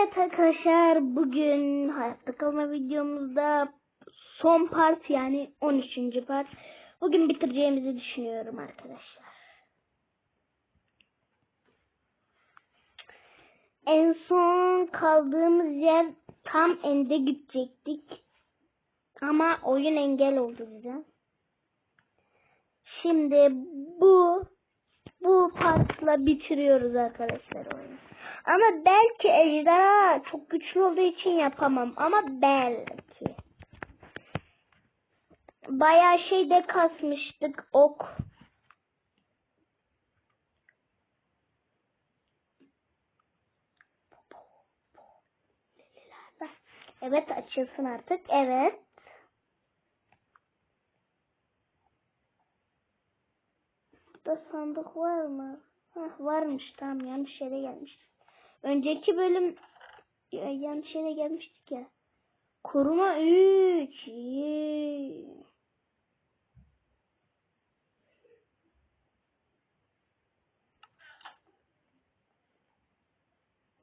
Evet arkadaşlar bugün hayatta kalma videomuzda son part yani 13. part. Bugün bitireceğimizi düşünüyorum arkadaşlar. En son kaldığımız yer tam ende gidecektik. Ama oyun engel oldu bize. Şimdi bu bu partla bitiriyoruz arkadaşlar oyunu. Ama belki ejderha çok güçlü olduğu için yapamam. Ama belki. Bayağı şeyde kasmıştık ok. Evet açılsın artık. Evet. Burada sandık var mı? Hah, varmış tamam yanlış yere gelmiş. Önceki bölüm ya, yanlış yere gelmiştik ya. Koruma 3.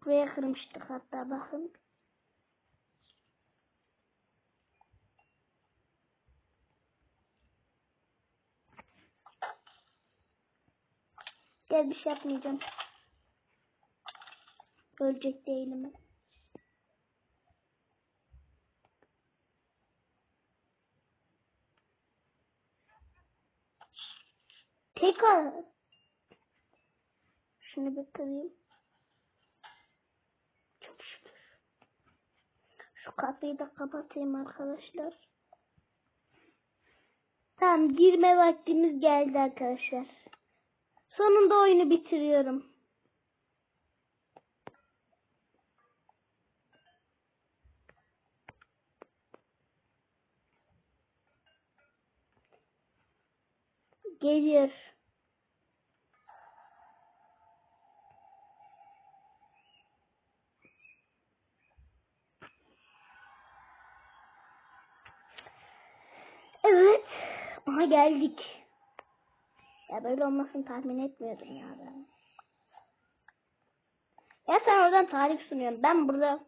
Buraya kırmıştık hatta bakın. Gel bir şey yapmayacağım. Ölecek değilim. Tekrar. Şunu bir kırayım. Çok şükür. Şu kapıyı da kapatayım arkadaşlar. Tamam girme vaktimiz geldi arkadaşlar. Sonunda oyunu bitiriyorum. Geliyor. Evet. Aha geldik. Ya böyle olmasını tahmin etmiyordum ya ben. Ya sen oradan tarif sunuyorsun. Ben burada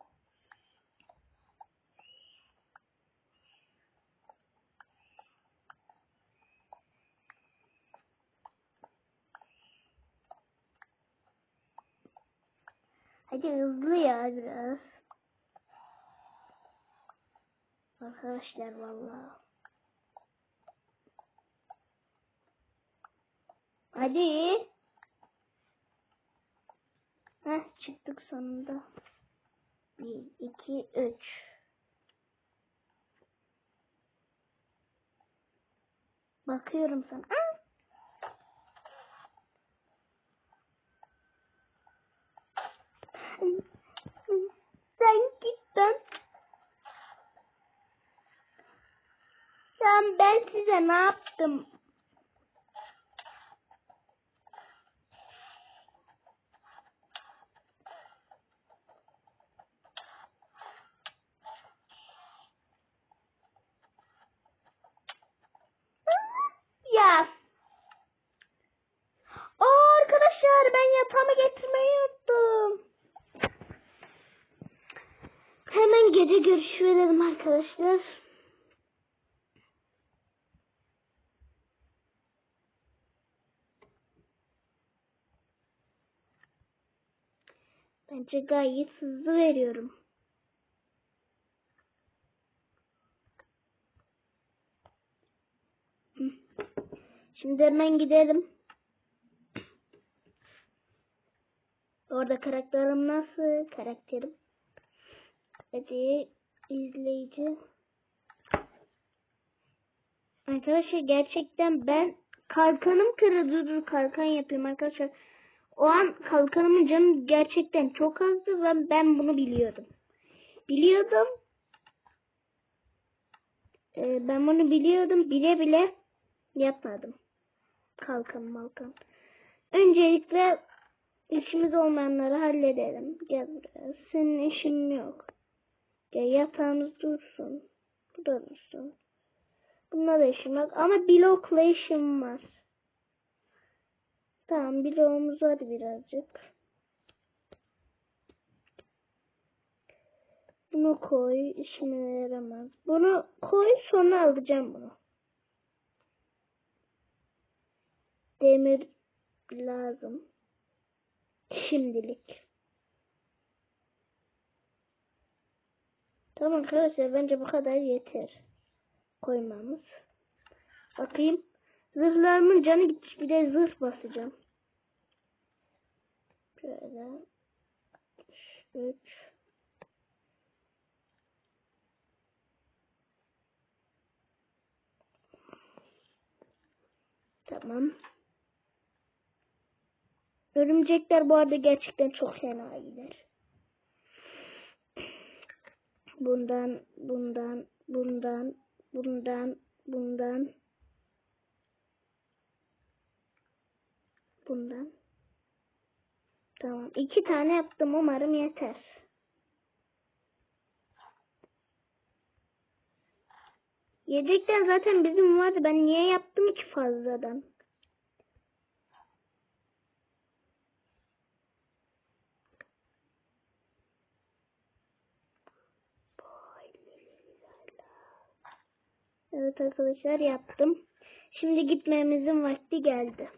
Hadi hızlı ya biraz. Arkadaşlar vallahi. Hadi. Heh çıktık sonunda. Bir, iki, üç. Bakıyorum sana. Aa! Sen gittin. Sen ben size ne yaptım? Yatağımı getirmeyi unuttum. Gece görüş verelim arkadaşlar. Bence gayet hızlı veriyorum. Şimdi hemen gidelim. Orada karakterim nasıl? Karakterim. Hadi izleyici. Arkadaşlar gerçekten ben kalkanım kırıldı. Dur kalkan yapayım arkadaşlar. O an kalkanımın canı gerçekten çok azdı ve ben bunu biliyordum. Biliyordum. Ee, ben bunu biliyordum. Bile bile yapmadım. Kalkan malkan. Öncelikle işimiz olmayanları halledelim. Gel buraya. Senin işin yok. Gel yatağımız dursun. Bu da dursun. Bununla da işim. Ama blokla işim var. Tamam bloğumuz var birazcık. Bunu koy. işime yaramaz. Bunu koy sonra alacağım bunu. Demir lazım. Şimdilik. Tamam arkadaşlar bence bu kadar yeter. Koymamız. Bakayım. Zırhlarımın canı gitmiş. Bir de zırh basacağım. Şöyle. 3 Tamam. Örümcekler bu arada gerçekten çok fena gider. Bundan, bundan, bundan, bundan, bundan, bundan. Tamam. iki tane yaptım. Umarım yeter. Yedekten zaten bizim vardı. Ben niye yaptım ki fazladan? Evet arkadaşlar yaptım. Şimdi gitmemizin vakti geldi.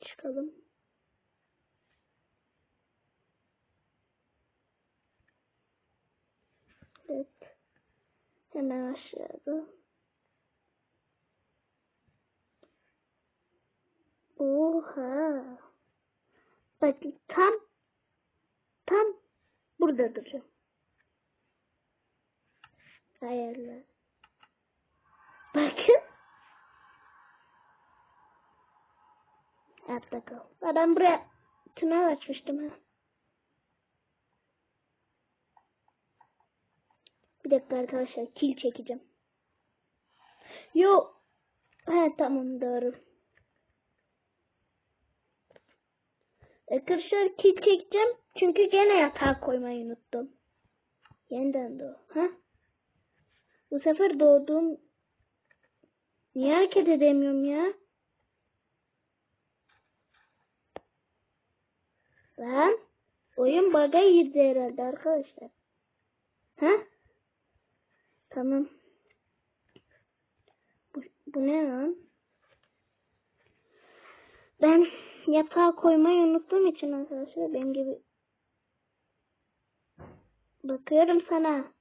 Çıkalım. Evet. Hemen aşağıda. Oha. Bak tam tam burada duracağım. Ayarla. Bakın. At bakalım. Ha, Ben buraya tünel açmıştım ha. Bir dakika arkadaşlar kil çekeceğim. Yo. He tamam doğru. Arkadaşlar kil çekeceğim. Çünkü gene yatağa koymayı unuttum. Yeniden doğ. Ha? Bu sefer doğduğum Niye hareket edemiyorum ya? Ben oyun bug'a girdi herhalde arkadaşlar. Ha? Tamam. Bu, bu ne lan? Ben yatağa koymayı unuttuğum için arkadaşlar benim gibi bakıyorum sana.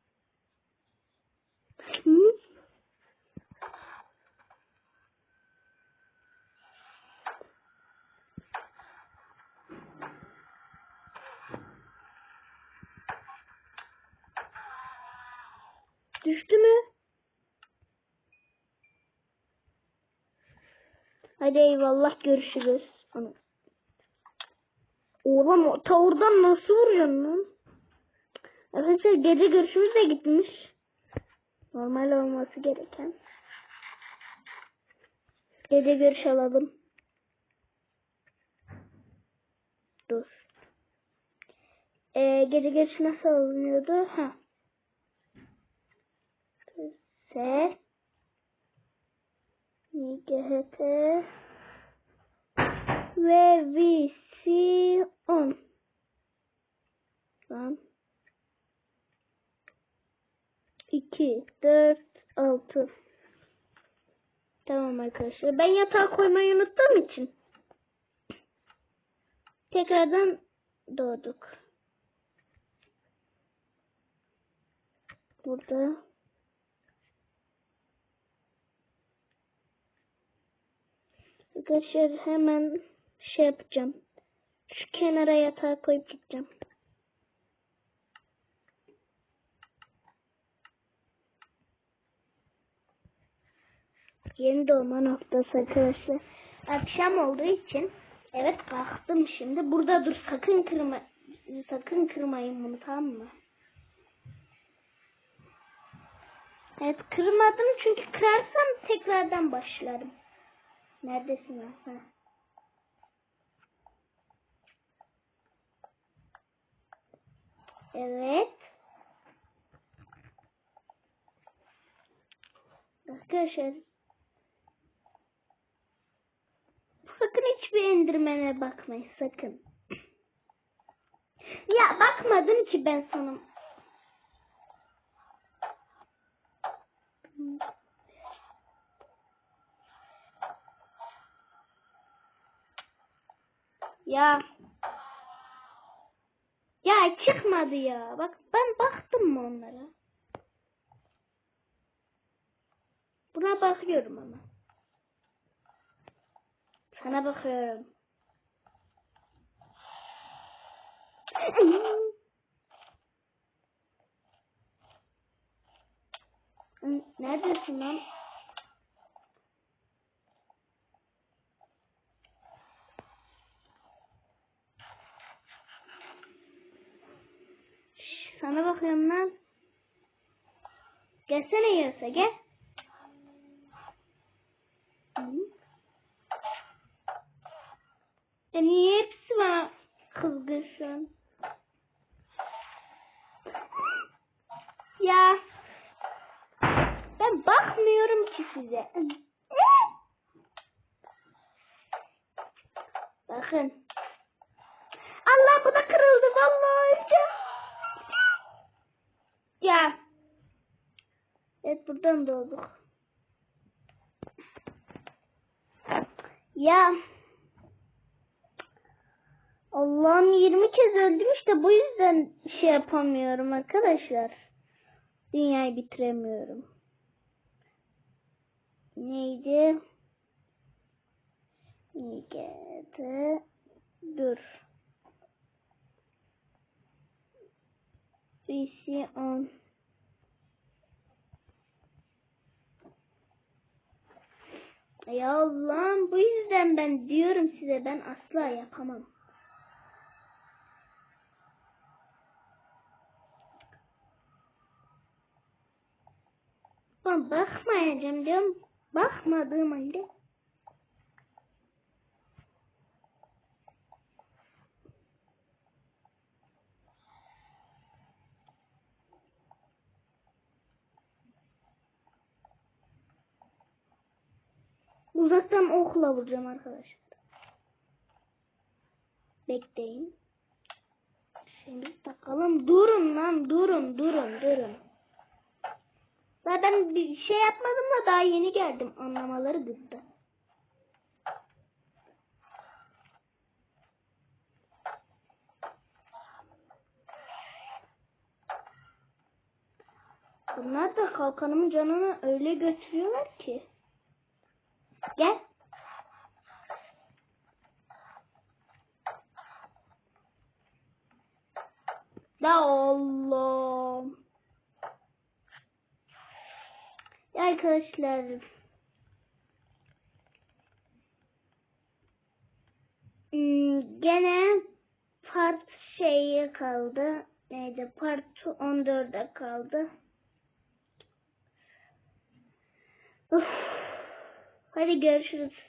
Düştü mü? Hadi eyvallah görüşürüz. Ana. Oğlum o tavırdan nasıl vuruyorsun lan? Arkadaşlar gece görüşümüz de gitmiş. Normal olması gereken. Gece görüş alalım. Dur. Ee, gece görüş nasıl alınıyordu? Ha. S NGHT ve Vision. Lan. 2, 4, 6. Tamam arkadaşlar. Ben yatağa koymayı unuttuğum için. Tekrardan doğduk. Burada. Arkadaşlar hemen şey yapacağım. Şu kenara yatağı koyup gideceğim. Yeni doğma noktası arkadaşlar. Akşam olduğu için evet kalktım şimdi. Burada dur sakın kırma sakın kırmayın bunu tamam mı? Evet kırmadım çünkü kırarsam tekrardan başlarım. Neredesin ya? Ha. Evet. Arkadaşlar. Sakın hiçbir endirmene bakmayın sakın. Ya bakmadım ki ben sana. Ya. Ya çıkmadı ya. Bak ben baktım mı onlara? Buna bakıyorum ama. Sana bakıyorum. Neredesin lan? Şş, Sana bakıyorum lan. Gelsene yiyorsa gel. Hı. Niye hepsi bana kızgın şu an? Ya ben bakmıyorum ki size. Bakın. Allah bu da kırıldı vallahi. Ya. Evet buradan doğduk. Ya. Allah'ım 20 kez öldüm işte bu yüzden şey yapamıyorum arkadaşlar. Dünyayı bitiremiyorum. Neydi? Nigete dur. Visi on. Ya Allah'ım bu yüzden ben diyorum size ben asla yapamam. Ben bakmayacağım diyorum. Bakmadığım halde. Uzaktan okla vuracağım arkadaşlar. Bekleyin. Şimdi takalım. Durun lan durun durun durun. Daha ben bir şey yapmadım da daha yeni geldim. Anlamaları gıttı. Bunlar da kalkanımın canını öyle götürüyorlar ki. Gel. Da Allah. Ya arkadaşlar. Hmm, gene part şeyi kaldı. Neydi? Part 14'e kaldı. Uf. Hadi görüşürüz.